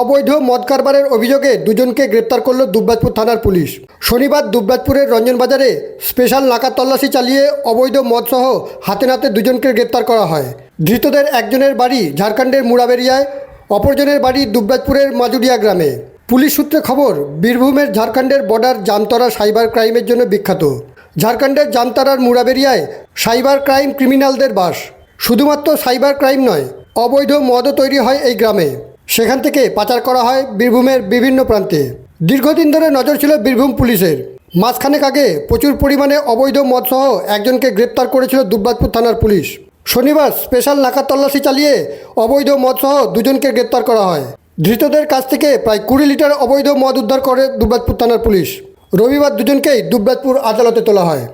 অবৈধ মদ কারবারের অভিযোগে দুজনকে গ্রেপ্তার করল দুবরাজপুর থানার পুলিশ। শনিবার দুবরাজপুরের রঞ্জনবাজারে স্পেশাল নাকা তল্লাশি চালিয়ে অবৈধ মদসহ হাতে নাতে দুজনকে গ্রেপ্তার করা হয়। ধৃতদের একজনের বাড়ি ঝাড়খণ্ডের মুড়াবেরিয়ায় অপরজনের বাড়ি দুবরাজপুরের মাজুরিয়া গ্রামে। পুলিশ সূত্রে খবর, বীরভূমের ঝাড়খণ্ডের বর্ডার জামতরা সাইবার ক্রাইমের জন্য বিখ্যাত। ঝাড়খণ্ডের জামতারার মুড়াবেরিয়ায় সাইবার ক্রাইম ক্রিমিনালদের বাস। শুধুমাত্র সাইবার ক্রাইম নয়, অবৈধ মদও তৈরি হয় এই গ্রামে। সেখান থেকে পাচার করা হয় বীরভূমের বিভিন্ন প্রান্তে। দীর্ঘদিন ধরে নজর ছিল বীরভূম পুলিশের। মাসখানেক আগে প্রচুর পরিমাণে অবৈধ মদসহ একজনকে গ্রেপ্তার করেছিল দুবরাজপুর থানার পুলিশ। শনিবার স্পেশাল নাকা তল্লাশি চালিয়ে অবৈধ মদসহ দুজনকে গ্রেপ্তার করা হয়। ধৃতদের কাছ থেকে প্রায় কুড়ি লিটার অবৈধ মদ উদ্ধার করে দুবরাজপুর থানার পুলিশ। রবিবার দুজনকেই দুবরাজপুর আদালতে তোলা হয়।